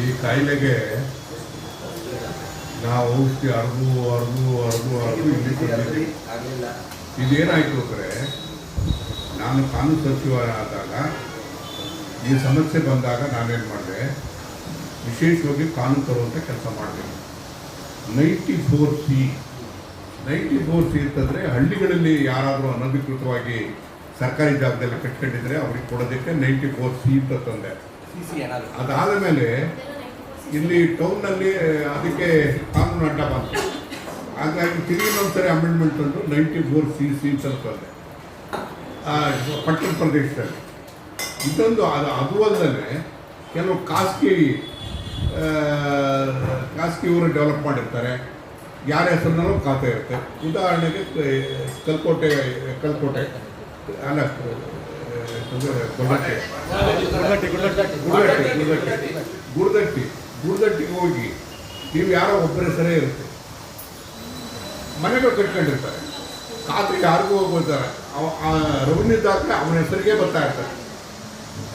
ಈ ಕಾಯಿಲೆಗೆ ನಾವು ಔಷಧಿ ಅರ್ದು ಅರ್ದು ಅರ್ದು ಅರ್ದು ಇಲ್ಲಿ ಇದೇನಾಯಿತು ಅಂದರೆ, ನಾನು ಕಾನೂನು ಸಚಿವ ಆದಾಗ ಈ ಸಮಸ್ಯೆ ಬಂದಾಗ ನಾನೇನು ಮಾಡಿದೆ, ವಿಶೇಷವಾಗಿ ಕಾನೂನು ತರುವಂಥ ಕೆಲಸ ಮಾಡಿದೆ. Ninety four C, ninety four C ಅಂತಂದರೆ ಹಳ್ಳಿಗಳಲ್ಲಿ ಯಾರಾದರೂ ಅನಧಿಕೃತವಾಗಿ ಸರ್ಕಾರಿ ಜಾಗದಲ್ಲಿ ಕಟ್ಕೊಂಡಿದ್ರೆ ಅವ್ರಿಗೆ ಕೊಡೋದಕ್ಕೆ ನೈಂಟಿ ಫೋರ್ ಸಿ ಅಂತ ತಂದೆ. ಅದಾದ ಮೇಲೆ ಇಲ್ಲಿ ಟೌನ್ನಲ್ಲಿ ಅದಕ್ಕೆ ಕಾನೂನು ಅಡ್ಡ ಬಂತು. ಹಾಗಾಗಿ ತಿರುಗಿ ಇನ್ನೊಂದ್ಸರಿ ಅಮೆಂಡ್ಮೆಂಟ್ ತಂದು ನೈಂಟಿ ಫೋರ್ ಸಿ ಸಿ ಪಟ್ಟಣ ಪ್ರದೇಶದಲ್ಲಿ. ಇದೊಂದು ಅದು ಅದು ಅಲ್ಲದೆ ಕೆಲವು ಖಾಸಗಿ ಖಾಸಗಿಯವರು ಡೆವಲಪ್ ಮಾಡಿರ್ತಾರೆ. ಯಾರ ಹೆಸರಿನಲ್ಲೂ ಖಾತೆ ಇರುತ್ತೆ. ಉದಾಹರಣೆಗೆ ಕಲ್ಕೋಟೆ ಕಲ್ಕೋಟೆ, ಅಲ್ಲ ಗುರುದಟ್ಟಿ ಗುರುದಟ್ಟಿಗೆ ಹೋಗಿ ನೀವು ಯಾರೋ ಒಬ್ಬರ ಹೆಸರೇ ಇರುತ್ತೆ. ಮನೆಗಳು ಕಟ್ಕೊಂಡಿರ್ತಾರೆ. ಖಾತೆ ಯಾರಿಗೂ ಹೋಗ್ತಾರೆ ಅವ ಆ ದಾಖಲೆ ಅವನ ಹೆಸರಿಗೆ ಬರ್ತಾ ಇರ್ತಾರೆ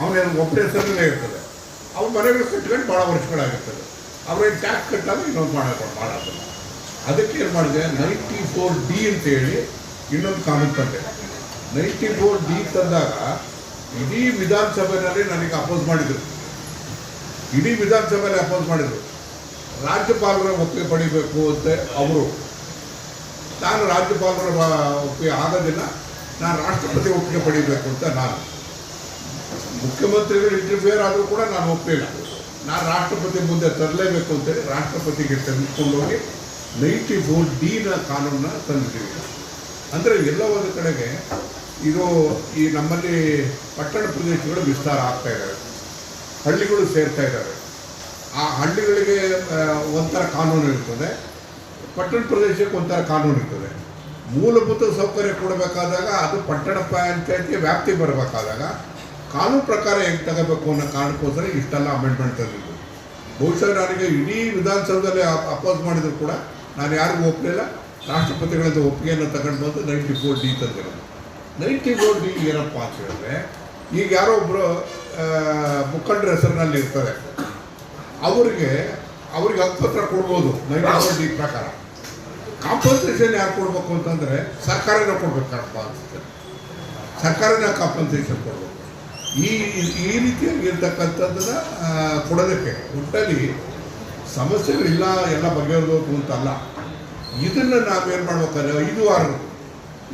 ಅವನ ಒಬ್ಬರ ಹೆಸರಲ್ಲೇ ಇರ್ತದೆ. ಅವ್ರ ಮನೆಗಳು ಕಟ್ಕೊಂಡು ಭಾಳ ವರ್ಷಗಳಾಗಿರ್ತದೆ. ಅವ್ರೇನು ಟ್ಯಾಕ್ಸ್ ಕಟ್ಟಾಗ ಇನ್ನೊಂದು ಮಾಡೋದು ಮಾಡೋದಿಲ್ಲ ಅದಕ್ಕೆ ಏನು ಮಾಡಿದೆ? ನೈಂಟಿ ಫೋರ್ ಡಿ ಅಂತೇಳಿ ಇನ್ನೊಂದು ಕಾನೂನು ತಂದೆ. ನೈಂಟಿ ಫೋರ್ ಡಿ ತಂದಾಗ ಇಡೀ ವಿಧಾನಸಭೆಯಲ್ಲಿ ನನಗೆ ಅಪೋಸ್ ಮಾಡಿದರು. ಇಡೀ ವಿಧಾನಸಭೆಯಲ್ಲಿ ಅಪೋಸ್ ಮಾಡಿದರು. ರಾಜ್ಯಪಾಲರ ಒಪ್ಪಿಗೆ ಪಡಿಬೇಕು ಅಂತ ಅವರು. ನಾನು ರಾಜ್ಯಪಾಲರ ಒಪ್ಪಿಗೆ ಆಗೋದಿಲ್ಲ, ನಾನು ರಾಷ್ಟ್ರಪತಿ ಒಪ್ಪಿಗೆ ಪಡಿಬೇಕು ಅಂತ ನಾನು. ಮುಖ್ಯಮಂತ್ರಿಗಳು ಇಂಟರ್ಫಿಯರ್ ಆದರೂ ಕೂಡ ನಾನು ಒಪ್ಪಿಲ್ಲ. ನಾನು ರಾಷ್ಟ್ರಪತಿ ಮುಂದೆ ತರಲೇಬೇಕು ಅಂತೇಳಿ ರಾಷ್ಟ್ರಪತಿಗೆ ತೆಗೆದುಕೊಂಡು ಹೋಗಿ ನೈಂಟಿ ಫೋರ್ ಡಿನ ಕಾನೂನನ್ನ ತಂದಿದ್ದೀವಿ. ಅಂದರೆ ಎಲ್ಲ ಒಂದು ಕಡೆಗೆ ಇದು ಈ ನಮ್ಮಲ್ಲಿ ಪಟ್ಟಣ ಪ್ರದೇಶಗಳು ವಿಸ್ತಾರ ಆಗ್ತಾ ಇದ್ದಾವೆ ಹಳ್ಳಿಗಳು ಸೇರ್ತಾ ಇದ್ದಾವೆ ಆ ಹಳ್ಳಿಗಳಿಗೆ ಒಂಥರ ಕಾನೂನು ಇರ್ತದೆ. ಪಟ್ಟಣ ಪ್ರದೇಶಕ್ಕೆ ಒಂಥರ ಕಾನೂನು ಇರ್ತದೆ. ಮೂಲಭೂತ ಸೌಕರ್ಯ ಕೊಡಬೇಕಾದಾಗ ಅದು ಪಟ್ಟಣ ಪಂಚಾಯತ್ಗೆ ವ್ಯಾಪ್ತಿ ಬರಬೇಕಾದಾಗ ಕಾನೂನು ಪ್ರಕಾರ ಹೆಂಗೆ ತಗೋಬೇಕು ಅನ್ನೋ ಕಾರಣಕ್ಕೋಸ್ಕರ ಇಷ್ಟೆಲ್ಲ ಅಮೆಂಡ್ಮೆಂಟ್ ತಂದಿದ್ದು. ಬಹುಶಃ ನನಗೆ ಇಡೀ ವಿಧಾನಸೌಧದಲ್ಲಿ ಅಪೋಸ್ ಮಾಡಿದ್ರು ಕೂಡ, ನಾನು ಯಾರಿಗೂ ಒಪ್ಪಲಿಲ್ಲ ರಾಷ್ಟ್ರಪತಿಗಳಿಂದ ಒಪ್ಪಿಗೆಯನ್ನು ತಗೊಂಡು ಬಂದು ನೈಂಟಿ ಫೋರ್ ಡಿ ತಂದಿರೋದು. ನೈಂಟಿ ಫೋರ್ ಡಿ ಏನಪ್ಪ ಅಂತ ಹೇಳಿದ್ರೆ, ಈಗ ಯಾರೋ ಒಬ್ಬರು ಮುಖಂಡರ ಹೆಸರಿನಲ್ಲಿ ಇರ್ತಾರೆ. ಅವರಿಗೆ, ಅವ್ರಿಗೆ ಹತ್ರ ಕೊಡ್ಬೋದು, ನೈಂಟಿ ಫೋರ್ ಡಿ ಪ್ರಕಾರ. ಕಾಂಪನ್ಸೇಷನ್ ಯಾರು ಕೊಡ್ಬೇಕು ಅಂತಂದರೆ, ಸರ್ಕಾರನೇ ಕೊಡ್ಬೇಕಪ್ಪ ಅನ್ಸುತ್ತೆ. ಸರ್ಕಾರನೇ ಕಾಂಪನ್ಸೇಷನ್ ಕೊಡಬೇಕು. ಈ ಈ ರೀತಿಯಾಗಿ ಇರ್ತಕ್ಕಂಥದ್ದನ್ನ ಕೊಡೋದಕ್ಕೆ ಒಟ್ಟಲ್ಲಿ ಸಮಸ್ಯೆಗಳಿಲ್ಲ, ಎಲ್ಲ ಬಗೆಹರಿದೋದು ಅಂತಲ್ಲ. ಇದನ್ನು ನಾವೇನು ಮಾಡ್ಬೇಕಾದ್ರೆ, ಐದು ವಾರ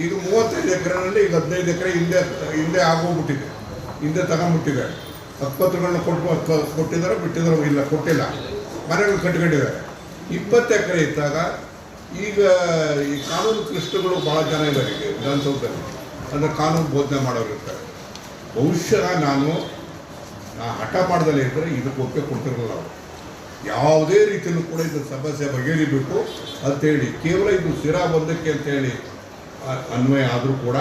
ಈಗ ಮೂವತ್ತೈದು ಎಕರೆನಲ್ಲಿ ಈಗ ಹದಿನೈದು ಎಕರೆ ಹಿಂದೆ ಹಿಂದೆ ಆಗೋಗ್ಬಿಟ್ಟಿದೆ. ಹಿಂದೆ ತಗೊಂಡ್ಬಿಟ್ಟಿದೆ ಹತ್ಪತ್ರಗಳನ್ನ ಕೊಟ್ಟು ಕೊಟ್ಟಿದ್ದಾರೆ ಇಲ್ಲ, ಕೊಟ್ಟಿಲ್ಲ. ಮನೆಗಳು ಕಟ್ಕೊಂಡಿದ್ದಾರೆ. ಇಪ್ಪತ್ತು ಎಕರೆ ಇದ್ದಾಗ ಈಗ ಈ ಕಾನೂನು ಕೃಷ್ಣಗಳು ಭಾಳ ಜನ ಇದ್ದಾರೆ ಈಗ ವಿಧಾನಸೌಧದಲ್ಲಿ ಅಂದರೆ ಕಾನೂನು ಬೋಧನೆ ಮಾಡೋರು ಇರ್ತಾರೆ. ಬಹುಶಃ ನಾನು, ನಾ ಹಠ ಮಾಡ್ದಲೇ ಇದ್ದರೆ ಇದಕ್ಕೆ ಒಪ್ಪಿಗೆ ಕೊಡ್ತಿರಲಿಲ್ಲ ಅವರು. ಯಾವುದೇ ರೀತಿಯಲ್ಲೂ ಕೂಡ ಇದು ಸಮಸ್ಯೆ ಬಗೆಹರಿಬೇಕು ಅಂತೇಳಿ ಕೇವಲ ಇದು ಸ್ಥಿರ ಬಂದಕ್ಕೆ ಅಂತೇಳಿ ಅನ್ವಯ ಆದರೂ ಕೂಡ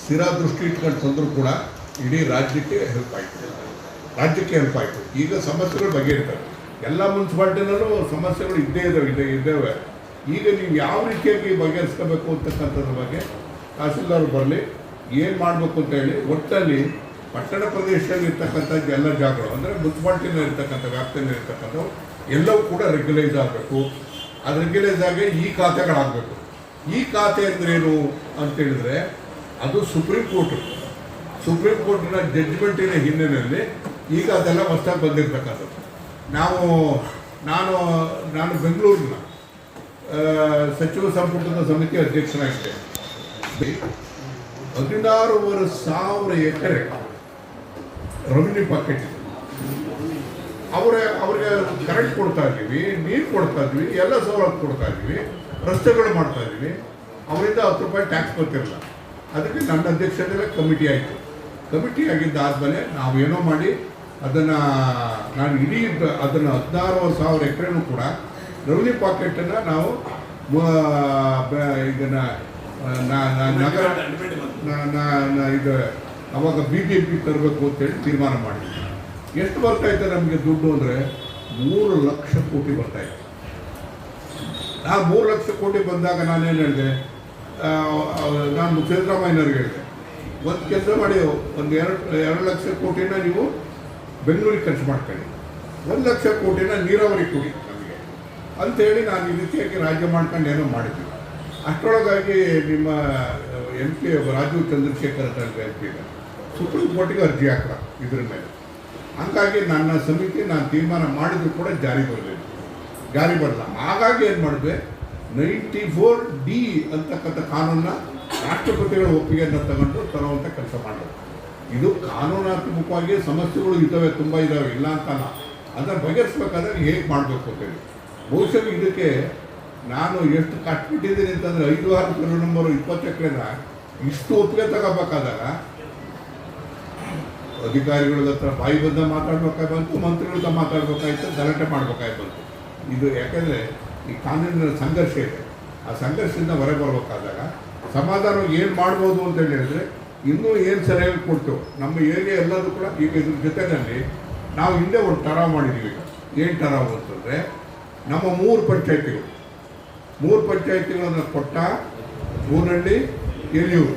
ಸ್ಥಿರ ದೃಷ್ಟಿ ಇಟ್ಕೊಂಡು ತಂದರೂ ಕೂಡ ಇಡೀ ರಾಜ್ಯಕ್ಕೆ ಹೆಲ್ಪ್ ಆಯಿತು. ರಾಜ್ಯಕ್ಕೆ ಹೆಲ್ಪ್ ಆಯಿತು. ಈಗ ಸಮಸ್ಯೆಗಳು ಬಗೆಹರಿತವೆ ಎಲ್ಲ ಮುನ್ಸಿಪಾಲ್ಟಿನಲ್ಲೂ ಸಮಸ್ಯೆಗಳು ಇದ್ದೇ ಇದ್ದಾವೆ ಇದ್ದೇ ಇದ್ದಾವೆ. ಈಗ ನೀವು ಯಾವ ರೀತಿಯಾಗಿ ಬಗೆಹರಿಸ್ಕೋಬೇಕು ಅಂತಕ್ಕಂಥದ್ರ ಬಗ್ಗೆ ತಹಸೀಲ್ದಾರ್ ಬರಲಿ, ಏನು ಮಾಡಬೇಕು ಅಂತ ಹೇಳಿ ಒಟ್ಟಲ್ಲಿ ಪಟ್ಟಣ ಪ್ರದೇಶದಲ್ಲಿ ಇರ್ತಕ್ಕಂಥ ಎಲ್ಲ ಜಾಗಗಳು, ಅಂದರೆ ಮುನ್ಸಿಪಾಲ್ಟಿನಲ್ಲಿ ಇರ್ತಕ್ಕಂಥ, ವ್ಯಾಪ್ತಿಯಲ್ಲಿ ಇರ್ತಕ್ಕಂಥವು, ಎಲ್ಲವೂ ಕೂಡ ರೆಗ್ಯುಲೈಸ್ ಆಗಬೇಕು. ಅದು ರೆಗ್ಯುಲೈಸ್ ಆಗಿ ಈ ಖಾತೆಗಳಾಗಬೇಕು. ಈ ಖಾತೆ ಅಂದ್ರೇನು ಅಂತ ಹೇಳಿದ್ರೆ ಅದು ಸುಪ್ರೀಂ ಕೋರ್ಟ್ ಸುಪ್ರೀಂ ಕೋರ್ಟಿನ ಜಡ್ಜ್ಮೆಂಟಿನ ಹಿನ್ನೆಲೆಯಲ್ಲಿ ಈಗ ಅದೆಲ್ಲ ಹೊಸ್ದಾಗಿ ಬಂದಿರತಕ್ಕಂಥದ್ದು. ನಾವು, ನಾನು ನಾನು ಬೆಂಗಳೂರಿನ ಸಚಿವ ಸಂಪುಟದ ಸಮಿತಿ ಅಧ್ಯಕ್ಷನಾಗಿದ್ದೆ ಹದಿನಾರೂವರೆ ಸಾವಿರ ಎಕರೆ ರೆವಿನ್ಯೂ ಪಾಕೆಟ್ ಅವರ, ಅವ್ರಿಗೆ ಕರೆಂಟ್ ಕೊಡ್ತಾ ಇದ್ದೀವಿ, ನೀರು ಕೊಡ್ತಾ ಇದ್ವಿ ಎಲ್ಲ ಸವಲತ್ತು ಕೊಡ್ತಾ ಇದ್ವಿ ರಸ್ತೆಗಳು ಮಾಡ್ತಾ ಇದ್ದೀವಿ. ಅವರಿಂದ ಹತ್ತು ರೂಪಾಯಿ ಟ್ಯಾಕ್ಸ್ ಬರ್ತಿರಲ್ಲ ಅದಕ್ಕೆ ನನ್ನ ಅಧ್ಯಕ್ಷತೆಯಲ್ಲೇ ಕಮಿಟಿ ಆಯಿತು. ಕಮಿಟಿ ಆಗಿದ್ದಾದಮೇಲೆ ಏನೋ ಮಾಡಿ ಅದನ್ನು ನಾನು ಇಡೀ ಅದನ್ನು ಹದಿನಾರು ಸಾವಿರ ಎಕರೆನೂ ಕೂಡ ರೆವಿನ್ಯೂ ಪಾಕೆಟನ್ನು ನಾವು ಇದನ್ನು ನಗರ ಇದು ಅವಾಗ ಬಿ ಜೆ ಪಿ ತರಬೇಕು ಅಂತೇಳಿ ತೀರ್ಮಾನ ಮಾಡಿದ್ವಿ. ಎಷ್ಟು ಬರ್ತಾಯಿತ್ತು ನಮಗೆ ದುಡ್ಡು ಅಂದರೆ ಮೂರು ಲಕ್ಷ ಕೋಟಿ ಬರ್ತಾ ಆ ಮೂರು ಲಕ್ಷ ಕೋಟಿ ಬಂದಾಗ ನಾನೇನು ಹೇಳಿದೆ? ನಾನು ಸಿದ್ದರಾಮಯ್ಯನವ್ರಿಗೆ ಹೇಳಿದೆ. ಒಂದು ಕೆಲಸ ಮಾಡಿ ಒಂದು ಎರಡು ಎರಡು ಲಕ್ಷ ಕೋಟಿನ ನೀವು ಬೆಂಗಳೂರಿಗೆ ಖರ್ಚು ಮಾಡ್ಕೊಳ್ಳಿ. ಒಂದು ಲಕ್ಷ ಕೋಟಿನ ನೀರಾವರಿ ಕೊಡಿ ನಮಗೆ. ಅಂಥೇಳಿ ನಾನು ಈ ರೀತಿಯಾಗಿ ರಾಜ್ಯ ಮಾಡ್ಕೊಂಡು ಏನೋ ಮಾಡಿದ್ವಿ. ಅಷ್ಟರೊಳಗಾಗಿ ನಿಮ್ಮ, ಎಂ ಪಿ, ರಾಜೀವ್ ಚಂದ್ರಶೇಖರ್ ಅಂತ ಎಂ ಪಿ ಸುಪ್ರೀಂ ಕೋರ್ಟಿಗೆ ಅರ್ಜಿ ಹಾಕಲ್ಲ ಇದ್ರ ಮೇಲೆ. ಹಂಗಾಗಿ ನನ್ನ ಸಮಿತಿ, ನಾನು ತೀರ್ಮಾನ ಮಾಡಿದ್ರು ಕೂಡ ಜಾರಿಗೆ ಬರಲಿಲ್ಲ. ಜಾರಿ ಬರಲ್ಲ. ಹಾಗಾಗಿ ಏನು ಮಾಡಿದ್ವಿ ನೈಂಟಿ ಫೋರ್ ಡಿ ಅಂತಕ್ಕಂಥ ಕಾನೂನನ್ನ ರಾಷ್ಟ್ರಪತಿಗಳ ಒಪ್ಪಿಗೆಯನ್ನು ತಗೊಂಡು ತರುವಂಥ ಕೆಲಸ ಮಾಡಿದ್ರು ಇದು ಕಾನೂನಾತ್ಮಕವಾಗಿ ಸಮಸ್ಯೆಗಳು ಇದ್ದಾವೆ, ತುಂಬ ಇದ್ದಾವೆ, ಇಲ್ಲ ಅಂತಲ್ಲ. ಅದನ್ನು ಬಗೆಹರಿಸ್ಬೇಕಾದ್ರೆ ಹೇಗೆ ಮಾಡಬೇಕು ಅಂತೇಳಿ ಬಹುಶಃ ಇದಕ್ಕೆ ನಾನು ಎಷ್ಟು ಕಟ್ಬಿಟ್ಟಿದ್ದೀನಿ ಅಂತಂದರೆ ಐದು ಆರು ಕಿಲೋ ನಂಬರ್ ಇಪ್ಪತ್ತು ಎಕರೆನ ಇಷ್ಟು ಒಪ್ಪಿಗೆ ತಗೋಬೇಕಾದಾಗ ಅಧಿಕಾರಿಗಳ ಹತ್ರ ಬಾಯಿ ಬಂದ ಮಾತಾಡ್ಬೇಕಾಗಿ ಬಂತು ಮಂತ್ರಿಗಳ ಹತ್ರ ಮಾತಾಡ್ಬೇಕಾಯ್ತು, ಗಲಾಟೆ ಮಾಡ್ಬೇಕಾಗಿ ಬಂತು ಇದು ಯಾಕೆಂದರೆ ಈ ಕಾನೂನಿನ ಸಂಘರ್ಷ ಇದೆ. ಆ ಸಂಘರ್ಷದಿಂದ ಹೊರಗೆ ಬರಬೇಕಾದಾಗ ಸಮಾಧಾನ ಏನು ಮಾಡ್ಬೋದು ಅಂತ ಹೇಳಿದ್ರೆ ಇನ್ನೂ ಏನು ಸರಿಯಾಗಿ ಕೊಟ್ಟು ನಮ್ಮ ಏರಿಯಾ ಎಲ್ಲದೂ ಕೂಡ ಈಗ ಇದ್ರ ಜೊತೆಯಲ್ಲಿ ನಾವು ಹಿಂದೆ ಒಂದು ಟರಾವ್ ಮಾಡಿದ್ದೀವಿ ಈಗ. ಏನು ಟರಾವ್ ಅಂತಂದರೆ ನಮ್ಮ ಮೂರು ಪಂಚಾಯತಿಗಳು. ಮೂರು ಪಂಚಾಯತಿಗಳನ್ನು ಕೊಟ್ಟ ಊರಳ್ಳಿ ಎಲಿಯೂರು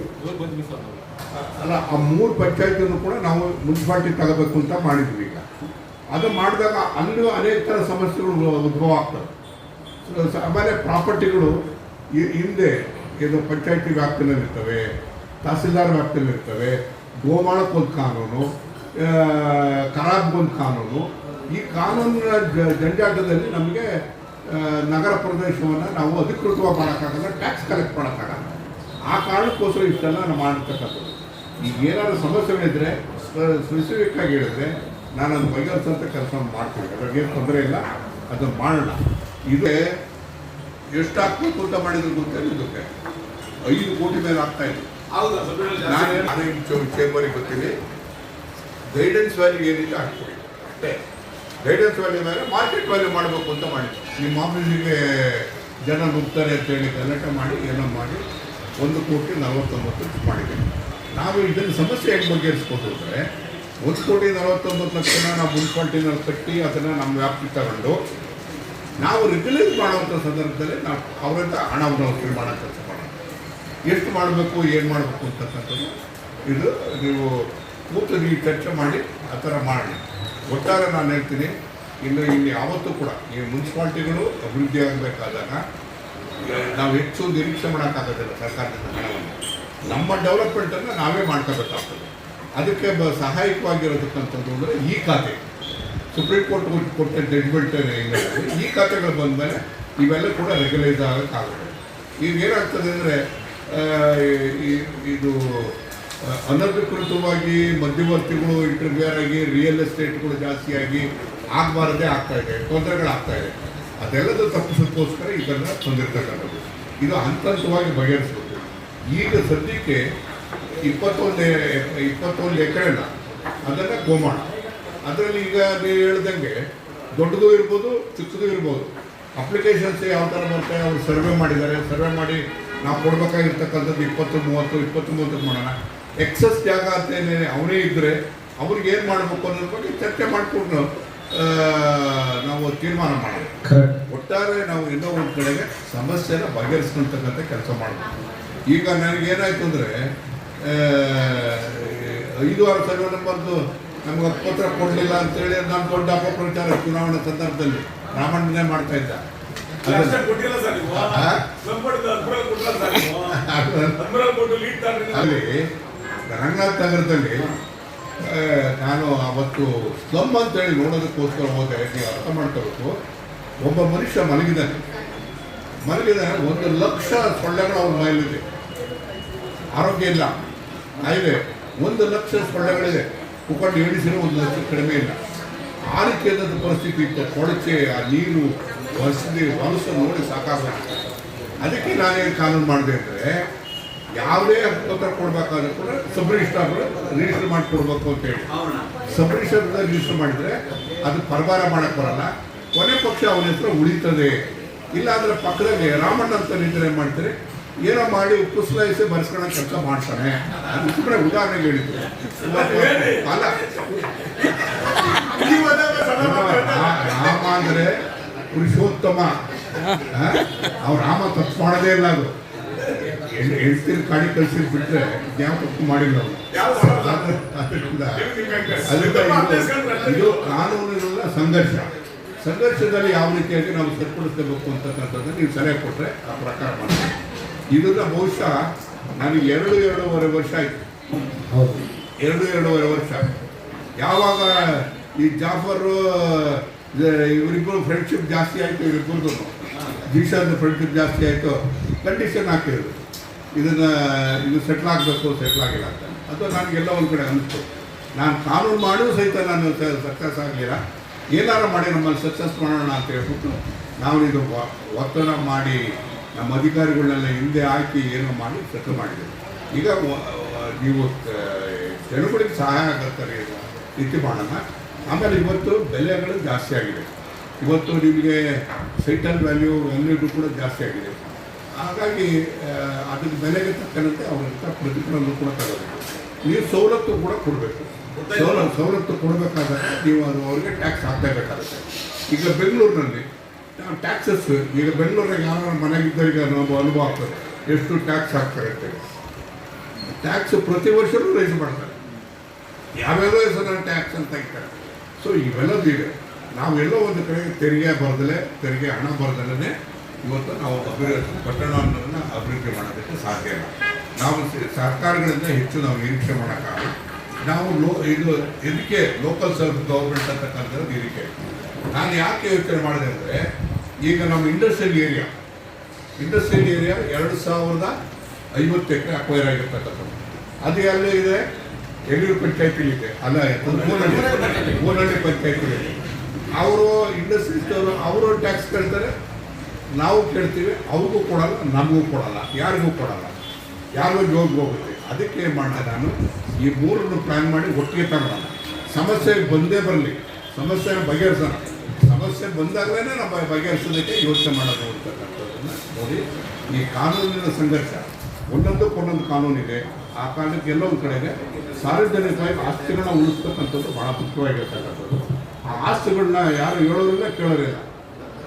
ಅಲ್ಲ ಆ ಮೂರು ಪಂಚಾಯತಿಯನ್ನು ಕೂಡ ನಾವು ಮುನ್ಸಿಪಾಲ್ಟಿ ತಗೋಬೇಕು ಅಂತ ಮಾಡಿದ್ವಿ ಈಗ. ಅದು ಮಾಡಿದಾಗ ಅಲ್ಲೂ ಅನೇಕ ಥರ ಸಮಸ್ಯೆಗಳು ಉದ್ಭವ ಆಗ್ತವೆ ಆಮೇಲೆ ಪ್ರಾಪರ್ಟಿಗಳು ಹಿಂದೆ ಇದು ಪಂಚಾಯತಿ ವ್ಯಾಪ್ತಿಯಲ್ಲಿರ್ತವೆ ತಹಸೀಲ್ದಾರ್ ವ್ಯಾಪ್ತಿಯಲ್ಲಿರ್ತವೆ ಗೋಮಾಳಕ್ಕೊಂದು ಕಾನೂನು ಕರಾಬ್ಗೊಂದು ಕಾನೂನು. ಈ ಕಾನೂನಿನ ಜಂಜಾಟದಲ್ಲಿ ನಮಗೆ ನಗರ ಪ್ರದೇಶವನ್ನು ನಾವು ಅಧಿಕೃತವಾಗಿ ಮಾಡೋಕ್ಕಾಗಲ್ಲ ಟ್ಯಾಕ್ಸ್ ಕಲೆಕ್ಟ್ ಮಾಡೋಕ್ಕಾಗಲ್ಲ. ಆ ಕಾರಣಕ್ಕೋಸ್ಕರ ಇಷ್ಟೆಲ್ಲ ನಾವು ಮಾಡಿರ್ತಕ್ಕಂಥದ್ದು. ಈಗ ಏನಾದರೂ ಸಮಸ್ಯೆಗಳಿದ್ರೆ ಸ್ಪೆಸಿಫಿಕ್ ಆಗಿ ಹೇಳಿದ್ರೆ ನಾನು ಅದು ಬಗೆಹರಿಸಂತ ಕೆಲಸ ಮಾಡ್ತೀನಿ ಅದ್ರಾಗೇನು ತೊಂದರೆ ಇಲ್ಲ. ಅದನ್ನು ಮಾಡೋಣ ಇದೇ ಎಷ್ಟು ಹಾಕ್ಬೇಕು ಅಂತ ಮಾಡಿದ್ರು ಗೊತ್ತೇನು ಇದಕ್ಕೆ. ಐದು ಕೋಟಿ ಮೇಲೆ ಆಗ್ತಾ ಇತ್ತು ನಾನೇ ನಾನೇ ಚೇಂಬರಿಗೆ ಬರ್ತೀನಿ. ಗೈಡೆನ್ಸ್ ವ್ಯಾಲ್ಯೂ ಏನಿದೆ ಹಾಕ್ಕೊಡಿ. ಅಷ್ಟೇ ಗೈಡೆನ್ಸ್ ವ್ಯಾಲ್ಯೂ ಮೇಲೆ ಮಾರ್ಕೆಟ್ ವ್ಯಾಲ್ಯೂ ಮಾಡಬೇಕು ಅಂತ ಮಾಡಿದ್ದು. ನಿಮ್ಮ ಆಫೀಸಿಗೆ ಜನ ನುಗ್ತಾರೆ ಅಂತೇಳಿ ಗಲಾಟೆ ಮಾಡಿ ಏನೋ ಮಾಡಿ ಒಂದು ಕೋಟಿ ನಲವತ್ತೊಂಬತ್ತು ಮಾಡಿದೆ ನಾವು ಇದನ್ನು ಸಮಸ್ಯೆ ಹೇಗೆ ಬಗೆಹರಿಸ್ಬೋದು ಅಂದರೆ ಒಂದು ಕೋಟಿ ನಲವತ್ತೊಂಬತ್ತು ಲಕ್ಷನ ನಾವು ಮುನ್ಸಿಪಾಲ್ಟಿನಲ್ಲಿ ಕಟ್ಟಿ ಅದನ್ನು ನಮ್ಮ ವ್ಯಾಪ್ತಿ ತಗೊಂಡು ನಾವು ರಿಪ್ಲೇಸ್ ಮಾಡುವಂಥ ಸಂದರ್ಭದಲ್ಲಿ ನಾವು ಅವರಿಂದ ಹಣವನ್ನು ವಸೂಲಿ ಮಾಡೋ ಕೆಲಸ ಮಾಡೋಣ ಎಷ್ಟು ಮಾಡಬೇಕು, ಏನು ಮಾಡಬೇಕು ಅಂತಕ್ಕಂಥದ್ದು ಇದು ನೀವು ಕೂತು ನೀವು ಚರ್ಚೆ ಮಾಡಿ ಆ ಥರ ಮಾಡಿ. ಒಟ್ಟಾರೆ ನಾನು ಹೇಳ್ತೀನಿ, ಇನ್ನು ಇಲ್ಲಿ ಯಾವತ್ತೂ ಕೂಡ ಈ ಮುನ್ಸಿಪಾಲ್ಟಿಗಳು ಅಭಿವೃದ್ಧಿ ಆಗಬೇಕಾದಾಗ, ನಾವು ಹೆಚ್ಚು ನಿರೀಕ್ಷೆ ಮಾಡೋಕ್ಕಾಗೋದಿಲ್ಲ ಸರ್ಕಾರದಿಂದ ಹಣವನ್ನು. ನಮ್ಮ ಡೆವಲಪ್ಮೆಂಟನ್ನು ನಾವೇ ಮಾಡ್ಕೋಬೇಕಾಗ್ತದೆ. ಅದಕ್ಕೆ ಸಹಾಯಕವಾಗಿರತಕ್ಕಂಥದ್ದು ಅಂದರೆ ಈ ಖಾತೆ. ಸುಪ್ರೀಂ ಕೋರ್ಟ್ ಕೊಟ್ಟು- ಜಡ್ಜ್ಮೆಂಟ್ ಈ ಖಾತೆಗಳು ಬಂದ ಮೇಲೆ ಇವೆಲ್ಲ ಕೂಡ ರೆಗ್ಯುಲೈಸ್ ಆಗೋಕ್ಕಾಗುತ್ತೆ ಈಗ ಏನಾಗ್ತದೆ ಅಂದರೆ ಇದು ಅನಧಿಕೃತವಾಗಿ ಮಧ್ಯವರ್ತಿಗಳು ಇಂಟರ್ವ್ಯೂರ್ ಆಗಿ ರಿಯಲ್ ಎಸ್ಟೇಟ್ಗಳು ಜಾಸ್ತಿಯಾಗಿ ಆಗಬಾರದೇ ಆಗ್ತಾಯಿದೆ ಇದೆ, ತೊಂದರೆಗಳಾಗ್ತಾ ಇದೆ. ಅದೆಲ್ಲದೂ ತಪ್ಪಿಸೋದಕ್ಕೋಸ್ಕರ ಇದನ್ನು ತಂದಿರ್ತಕ್ಕಂಥದ್ದು. ಇದು ಹಂತ ಹಂತವಾಗಿ ಈಗ ಸದ್ಯಕ್ಕೆ ಇಪ್ಪತ್ತೊಂದು ಇಪ್ಪತ್ತೊಂದು ಎಕರೆನ ಅದನ್ನು ಗೋಮಾಳ. ಅದರಲ್ಲಿ ಈಗ ನೀವು ಹೇಳ್ದಂಗೆ ದೊಡ್ಡದು ಇರ್ಬೋದು ಚಿಕ್ಕದು ಇರ್ಬೋದು. ಅಪ್ಲಿಕೇಶನ್ಸ್ ಯಾವ ಥರ ಬರ್ತಾರೆ ಅವರು ಸರ್ವೆ ಮಾಡಿದ್ದಾರೆ. ಸರ್ವೆ ಮಾಡಿ ನಾವು ಕೊಡಬೇಕಾಗಿರ್ತಕ್ಕಂಥದ್ದು ಇಪ್ಪತ್ತು ಮೂವತ್ತು ಇಪ್ಪತ್ತು ಮೂವತ್ತಕ್ಕೆ ಮಾಡೋಣ. ಎಕ್ಸಸ್ ಜಾಗ ಅಂತ ಏನೇ ಅವನೇ ಇದ್ದರೆ ಅವ್ರಿಗೆ ಏನು ಮಾಡಬೇಕು ಅನ್ನೋದ್ರ ಬಗ್ಗೆ ಚರ್ಚೆ ಮಾಡಿಕೊಂಡು ನಾವು ತೀರ್ಮಾನ ಮಾಡಬೇಕು ಒಟ್ಟಾರೆ ನಾವು ಇನ್ನೂ ಒಂದು ಕಡೆಗೆ ಸಮಸ್ಯೆನ ಬಗೆಹರಿಸ್ಕೊಳ್ತಕ್ಕಂಥ ಕೆಲಸ ಮಾಡಬೇಕು. ಈಗ ನನಗೇನಾಯ್ತು ಅಂದರೆ ಐದು ಸರ್ವೆ ನಂಬರ್ದು ನಮ್ಗೆ ಪತ್ರ ಕೊಡಲಿಲ್ಲ ಅಂತೇಳಿ ನಾನು ದೊಡ್ಡ ಅಪಪ್ರಚಾರ ಚುನಾವಣೆ ಸಂದರ್ಭದಲ್ಲಿ ರಾಮಣ್ಣನೇ ಮಾಡ್ತಾ ಇದ್ದ. ಅಲ್ಲಿ. ರಂಗನಾಥ್ ನಗರದಲ್ಲಿ ನಾನು ಅವತ್ತು ಸ್ಲಮ್ ಅಂತೇಳಿ ನೋಡೋದಕ್ಕೋಸ್ಕರ ಹೋದೆ. ನೀವು ಅರ್ಥ ಮಾಡ್ಕೋಬೇಕು. ಒಬ್ಬ ಮನುಷ್ಯ ಮಲಗಿದ್ದಾನೆ. ಮಲಗಿದ್ದಾನೆ ಒಂದು ಲಕ್ಷ ಸೊಳ್ಳೆಗಳು ಅವನ ಮೈಲಿದೆ ಆರೋಗ್ಯ ಇಲ್ಲ. ಕಾಯಿಲೆ, ಒಂದು ಲಕ್ಷ ಸ್ಥಳಗಳಿದೆ ಕುಕೊಂಡು ಎಣಿಸಿರೋ ಒಂದು ಲಕ್ಷ ಕಡಿಮೆ ಇಲ್ಲ. ಆ ರೀತಿಯಾದಂಥ ಪರಿಸ್ಥಿತಿ ಇತ್ತು ಕೊಳಚೆ, ಆ ನೀರು, ಹೊಸದಿ, ಮನಸ್ಸು ನೋಡಿ ಸಾಕಾಗುತ್ತೆ ಅದಕ್ಕೆ ನಾನೇನು ಕಾನೂನು ಮಾಡಿದೆ ಅಂದರೆ, ಯಾವುದೇ ಹಕ್ಕುಪತ್ರ ಕೊಡಬೇಕಾದ್ರೂ ಕೂಡ ಸಬ್ ರಿಜಿಸ್ಟರ್ ಮಾಡಿ ಕೊಡಬೇಕು ಅಂತ ಹೇಳಿ. ಸಬ್ ರಿಜಿಸ್ಟರ್ ರಿಜಿಸ್ಟರ್ ಮಾಡಿದರೆ ಅದು ಪರಭಾರ ಮಾಡೋಕ್ಕೆ ಬರಲ್ಲ. ಕೊನೆ ಪಕ್ಷ ಅವನ ಹೆಸರು ಉಳಿತದೆ. ಇಲ್ಲಾಂದರೆ ಪಕ್ಕದಲ್ಲಿ ರಾಮಣ್ಣ ಅಂತ ನಿಂತರೆ ಮಾಡ್ತಾರೆ. ಏನೋ ಮಾಡಿ ಪುಸ್ತಕ ಬರ್ಸ್ಕೊಳ್ಳೋ ಕೆಲಸ ಮಾಡ್ತಾನೆ ಕೂಡ ಉದಾಹರಣೆಗೆ ಹೇಳಿದ್ರು. ಅಲ್ಲ. ರಾಮ ಅಂದ್ರೆ ಪುರುಷೋತ್ತಮ. ಅವ್ರ ರಾಮ ತಪ್ಪು ಮಾಡದೇ ಇಲ್ಲ ಅದು. ಹೆಂಡ್ತಿನ ಕಾಡಿ ಕಳ್ಸಿ ಬಿಟ್ರೆ ಯಾವ ತಪ್ಪು ಮಾಡಿಲ್ಲ. ಅದರಿಂದ. ಅದರಿಂದ ಇದು- ಕಾನೂನಿನ ಸಂಘರ್ಷ. ಸಂಘರ್ಷದಲ್ಲಿ ಯಾವ ರೀತಿಯಾಗಿ ನಾವು ಸರಿಪಡಿಸಬೇಕು ಅಂತಕ್ಕಂಥದ್ದು ನೀವು ಸಲಹೆ ಕೊಟ್ಟರೆ ಆ ಪ್ರಕಾರ ಮಾಡಿ ಇದನ್ನ ಬಹುಶಃ ನನಗೆ ಎರಡು ಎರಡೂವರೆ ವರ್ಷ ಆಯ್ತು. ಹೌದು. ಎರಡು ಎರಡೂವರೆ ವರ್ಷ. ಯಾವಾಗ ಈ ಜಾಫರು ಇವರಿಬ್ಬರು ಫ್ರೆಂಡ್ಶಿಪ್ ಜಾಸ್ತಿ ಆಯಿತು ಇವರಿಬ್ಬರದು ದಿಶಾದ ಫ್ರೆಂಡ್ಶಿಪ್ ಜಾಸ್ತಿ ಆಯಿತು. ಕಂಡೀಷನ್ ಹಾಕಿದ್ರು. ಇದನ್ನ ಇದು ಸೆಟ್ಲ್ ಆಗಬೇಕು ಸೆಟ್ಲ್ ಆಗಿಲ್ಲ ಅಂತ. ಅದು ನನಗೆಲ್ಲ ಒಂದು ಕಡೆ ಅನಿಸ್ತು. ನಾನು ಕಾನೂನು ಮಾಡೂ ಸಹಿತ ನಾನು ಸಕ್ಸಸ್ ಆಗಲಿಲ್ಲ. ಏನಾರು ಮಾಡಿ ನಮ್ಮಲ್ಲಿ ಸಕ್ಸಸ್ ಮಾಡೋಣ ಅಂತ ಹೇಳ್ಬಿಟ್ಟು ನಾವು ಇದು ಒತ್ತಡ ಮಾಡಿ ನಮ್ಮ ಅಧಿಕಾರಿಗಳನ್ನೆಲ್ಲ ಹಿಂದೆ ಹಾಕಿ ಏನೋ ಮಾಡಿ ಸೆಟ್ಲ್ ಮಾಡಿದ್ದೇವೆ ಈಗ ನೀವು ಜನಗಳಿಗೆ ಸಹಾಯ ಆಗುತ್ತಾರೆ ರೀತಿ ಮಾಡೋಣ ಆಮೇಲೆ ಇವತ್ತು ಬೆಲೆಗಳು ಜಾಸ್ತಿ ಆಗಿದೆ. ಇವತ್ತು ನಿಮಗೆ ಸೈಟಲ್ ವ್ಯಾಲ್ಯೂ ಎಲ್ಲರಿಗೂ ಕೂಡ ಜಾಸ್ತಿ ಆಗಿದೆ. ಹಾಗಾಗಿ ಅದಕ್ಕೆ ಬೆಲೆಗೆ ತಕ್ಕಂತೆ ಅವರಂಥ ಪ್ರತಿಫಲವನ್ನು ಕೂಡ ತಗೋಬೇಕು ನೀವು ಸವಲತ್ತು ಕೂಡ ಕೊಡಬೇಕು. ಸವಲತ್ತು ಸವಲತ್ತು ಕೊಡಬೇಕಾದ್ರೆ ನೀವು ಅದು ಅವ್ರಿಗೆ ಟ್ಯಾಕ್ಸ್ ಹಾಕಲೇಬೇಕಾಗುತ್ತೆ. ಈಗ ಬೆಂಗಳೂರಿನಲ್ಲಿ ಟ್ಯಾಕ್ಸಸ್ ಈಗ ಬೆಂಗಳೂರಿಗೆ ಯಾರು ಮನೆಗಿದ್ದವರಿಗೆ ನಾವು ಅನುಭವ ಆಗ್ತದೆ. ಎಷ್ಟು ಟ್ಯಾಕ್ಸ್ ಹಾಕ್ತಾರೆ ಟ್ಯಾಕ್ಸ್ ಪ್ರತಿ ವರ್ಷವೂ ರೈಸ್ ಮಾಡ್ತಾರೆ. ಯಾವ್ಯಾವ ಹೆಸರ ಟ್ಯಾಕ್ಸ್ ಅಂತ ಇರ್ತಾರೆ ಸೊ ಇವೆಲ್ಲದು ಇದೆ. ನಾವೆಲ್ಲೋ ಒಂದು ಕಡೆ ತೆರಿಗೆ ಬರದಲೇ, ತೆರಿಗೆ ಹಣ ಬರದಲ್ಲೇ ಇವತ್ತು ನಾವು ಅಭಿವೃದ್ಧಿ, ಪಟ್ಟಣವನ್ನು ಅಭಿವೃದ್ಧಿ ಮಾಡೋದಕ್ಕೆ ಸಾಧ್ಯ ಇಲ್ಲ. ನಾವು ಸರ್ಕಾರಗಳಿಂದ ಹೆಚ್ಚು ನಾವು ನಿರೀಕ್ಷೆ ಮಾಡೋಕ್ಕಾಗಲ್ಲ. ನಾವು ಲೋ, ಇದು ಇದಕ್ಕೆ ಲೋಕಲ್ ಸರ್ವಿಸ್ ಗೌರ್ಮೆಂಟ್ ಅಂತಕ್ಕಂಥದ್ದು ಇದಕ್ಕೆ ನಾನು ಯಾಕೆ ಯೋಚನೆ ಮಾಡಿದೆ ಅಂದರೆ ಈಗ ನಮ್ಮ ಇಂಡಸ್ಟ್ರಿಯಲ್ ಏರಿಯಾ ಇಂಡಸ್ಟ್ರಿಯಲ್ ಏರಿಯಾ ಎರಡು ಸಾವಿರದ ಐವತ್ತು ಎಕರೆ ಅಕ್ವೈರ್ ಆಗಿರ್ತಕ್ಕಂಥದ್ದು. ಅದು ಎಲ್ಲೇ ಇದೆ ಯಡಿಯೂರು ಪಂಚಾಯತಿಲಿ ಇದೆ. ಅಲ್ಲ ಮೂರಹಳ್ಳಿ ಮೂರಹಳ್ಳಿ ಪಂಚಾಯತಿಲಿ ಇದೆ. ಅವರು ಇಂಡಸ್ಟ್ರೀಸ್ದವರು ಅವರು ಟ್ಯಾಕ್ಸ್ ಕೇಳ್ತಾರೆ ನಾವು ಕೇಳ್ತೀವಿ ಅವ್ರಿಗೂ ಕೊಡಲ್ಲ ನಮಗೂ ಕೊಡಲ್ಲ ಯಾರಿಗೂ ಕೊಡಲ್ಲ. ಯಾರಿಗೂ ಜೋಗ್ ಹೋಗುತ್ತೆ. ಅದಕ್ಕೆ ಏನು ಮಾಡಿದೆ ನಾನು ಈ ಮೂರನ್ನು ಪ್ಲ್ಯಾನ್ ಮಾಡಿ ಒಟ್ಟಿಗೆ ತಗೊಳ್ಳೋಣ. ಸಮಸ್ಯೆ ಬಂದೇ ಬರಲಿ. ಸಮಸ್ಯೆನ ಬಗೆಹರಿಸೋಣ. ಸಮಸ್ಯೆ ಬಂದಾಗಲೇ ನಾವು ಬಗೆ- ಬಗೆಹರಿಸೋದಕ್ಕೆ ಯೋಚನೆ ಮಾಡೋದು ನೋಡಿ, ಈ ಕಾನೂನಿನ ಸಂಘರ್ಷ, ಒಂದೊಂದು ಒಂದೊಂದು ಕಾನೂನಿದೆ. ಆ ಕಾರಣಕ್ಕೆ ಎಲ್ಲೊಂದು ಕಡೆಗೆ ಸಾರ್ವಜನಿಕವಾಗಿ ಆಸ್ತಿಗಳನ್ನ ಉಳಿಸ್ತಕ್ಕಂಥದ್ದು ಭಾಳ ಮುಖ್ಯವಾಗಿರ್ತಕ್ಕಂಥದ್ದು. ಆ ಆಸ್ತಿಗಳನ್ನ ಯಾರು ಹೇಳೋರಿಲ್ಲ, ಕೇಳೋರಿಲ್ಲ.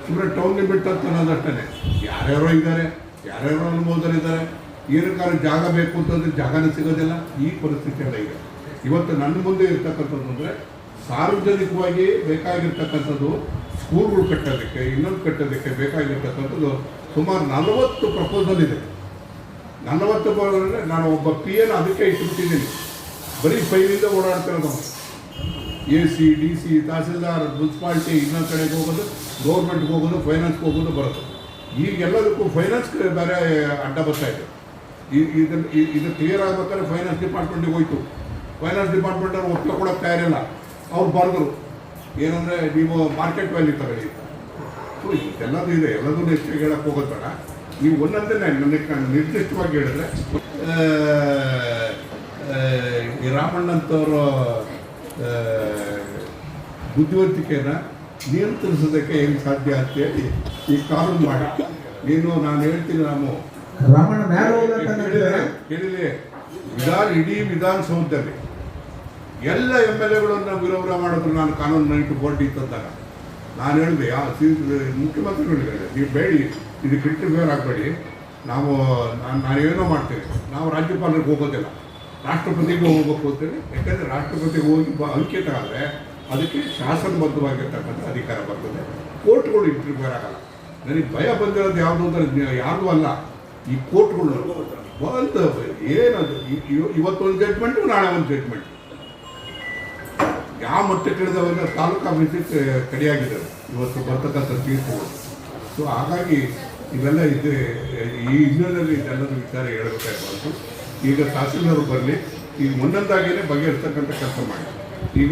ಸುಮ್ಮನೆ ಟೌನ್ ಲಿಮಿಟ್ ಅಂತ ಅನ್ನೋದಷ್ಟೇ ಯಾರ್ಯಾರೋ ಇದ್ದಾರೆ, ಯಾರ್ಯಾರೋ ಅನುಭವದಲ್ಲಿದ್ದಾರೆ ಕಾರಣ ಜಾಗ ಬೇಕು ಅಂತಂದ್ರೆ ಜಾಗನೇ ಸಿಗೋದಿಲ್ಲ. ಈ ಪರಿಸ್ಥಿತಿ ಎಲ್ಲ ಇದೆ. ಇವತ್ತು ನನ್ನ ಮುಂದೆ ಇರ್ತಕ್ಕಂಥದ್ದು ಅಂದರೆ ಸಾರ್ವಜನಿಕವಾಗಿ ಬೇಕಾಗಿರ್ತಕ್ಕಂಥದ್ದು ಸ್ಕೂಲ್ಗಳು ಕಟ್ಟೋದಕ್ಕೆ, ಇನ್ನೊಂದು ಕಟ್ಟೋದಕ್ಕೆ ಬೇಕಾಗಿರ್ತಕ್ಕಂಥದ್ದು ಸುಮಾರು ನಲವತ್ತು ಪ್ರಪೋಸಲ್ ಇದೆ. ನಲವತ್ತು ಅಂದರೆ ನಾನು ಒಬ್ಬ ಪಿ ಎನ್ ಅದಕ್ಕೆ ಇಟ್ಬಿಟ್ಟಿದ್ದೀನಿ. ಬರೀ ಫೈಲಿಂದ ಓಡಾಡ್ತಿರೋದು A C D C tahsildar, municipality ಇನ್ನೊಂದು ಕಡೆಗೆ ಹೋಗೋದು ಗೌರ್ಮೆಂಟ್ಗೆ ಹೋಗೋದು ಫೈನಾನ್ಸ್ಗೆ ಹೋಗೋದು ಬರೋದು ಈಗೆಲ್ಲದಕ್ಕೂ ಫೈನಾನ್ಸ್ ಬೇರೆ ಅಡ್ಡ ಬರ್ತಾ ಇದೆ. ಇದನ್ನು ಇದು ಕ್ಲಿಯರ್ ಆಗ್ಬೇಕಾದ್ರೆ ಫೈನಾನ್ಸ್ ಡಿಪಾರ್ಟ್ಮೆಂಟಿಗೆ ಹೋಯ್ತು. ಫೈನಾನ್ಸ್ ಡಿಪಾರ್ಟ್ಮೆಂಟ್ ಅವ್ರು ಒಪ್ಪಿಗೆ ಕೊಡೋಕ್ಕೆ ತಯಾರಿಲ್ಲ. ಅವ್ರು ಬರೆದ್ರು. ಏನಂದರೆ ನೀವು ಮಾರ್ಕೆಟ್ ವ್ಯಾಲ್ಯೂ ತಗೊಳ್ಳಿ ಅಂತ. ಸೊ ಇದೆಲ್ಲದೂ ಇದೆ. ಎಲ್ಲದೂ ಎಷ್ಟು ಹೇಳಕ್ಕೆ ಬೇಡ ನೀವು ಒಂದೊಂದೇ ನನಗೆ ನಾನು ನಿರ್ದಿಷ್ಟವಾಗಿ ಹೇಳಿದ್ರೆ ಈ ರಾಮಣ್ಣಂತವರು ಆ, ಬುದ್ಧಿವಂತಿಕೆನ ನಿಯಂತ್ರಿಸೋದಕ್ಕೆ ಹೆಂಗೆ ಸಾಧ್ಯ ಅಂತೇಳಿ ಈ ಕಾನೂನು ಮಾಡಿ. ನೀನು ನಾನು ಹೇಳ್ತೀನಿ ನಾನು. ಕೇಳಿದೆ ಕೇಳಿದೆ ವಿಧಾನ ಇಡೀ ವಿಧಾನಸೌಧದಲ್ಲಿ ಎಲ್ಲ ಎಂ ಎಲ್ ಎಗಳನ್ನು ವಿರೋಧ ಮಾಡಿದ್ರು ನಾನು ಕಾನೂನು ನೈಟ್ ಬೋರ್ಡ್ ಇತ್ತಂದಾಗ, ನಾನು ಹೇಳಿದೆ ಯಾವ ಮುಖ್ಯಮಂತ್ರಿಗಳು ಹೇಳಿದೆ ನೀವು ಬೇಡಿ, ಇದು ಇಂಟರ್ಫಿಯರ್ ಆಗಬೇಡಿ. ನಾವು, ನಾನು ನಾನೇನೋ ಮಾಡ್ತೇವೆ ನಾವು ರಾಜ್ಯಪಾಲರಿಗೆ ಹೋಗೋದಿಲ್ಲ, ರಾಷ್ಟ್ರಪತಿಗೂ ಹೋಗ್ಬೇಕು ಅಂತೇಳಿ, ಯಾಕಂದರೆ ರಾಷ್ಟ್ರಪತಿಗೆ ಹೋಗಿ ಅಂಕಿತ ಆದರೆ ಅದಕ್ಕೆ ಶಾಸನಬದ್ಧವಾಗಿರ್ತಕ್ಕಂಥ ಅಧಿಕಾರ ಬರ್ತದೆ, ಕೋರ್ಟ್ಗಳು ಇಂಟ್ರಿಫೇರ್ ಆಗಲ್ಲ. ನನಗೆ ಭಯ ಬಂದಿರೋದು ಯಾವುದು ಅಂದರೆ ಯಾವುದು ಅಲ್ಲ, ಈ ಕೋರ್ಟ್ಗಳು ಒಂದು ಏನದು ಇವತ್ತೊಂದು ಜಡ್ಜ್ಮೆಂಟು ನಾಳೆ ಒಂದು ಜಡ್ಜ್ಮೆಂಟ್ ಯಾವ ಮಟ್ಟಕ್ಕೆ ಇಳಿದವೆಲ್ಲ ತಾಲೂಕಾ ಆಫೀಸಿಗೆ ಕಡೆಯಾಗಿದೆ ಇವತ್ತು ಬರ್ತಕ್ಕಂಥ ತೀರ್ಪುಗಳು. ಸೊ ಹಾಗಾಗಿ ಇವೆಲ್ಲ ಇದೆ ಈ ಹಿನ್ನೆಲೆಯಲ್ಲಿ ಇದೆಲ್ಲರೂ ವಿಚಾರ ಹೇಳಬೇಕಾಗ್ಬಾರ್ದು ಈಗ ತಹಸೀಲ್ದಾರ್ ಬರಲಿ ಈಗ ಒಂದೊಂದಾಗಿಯೇ ಬಗೆಹರಿಸ್ತಕ್ಕಂಥ ಕೆಲಸ ಮಾಡಿ. ಈಗ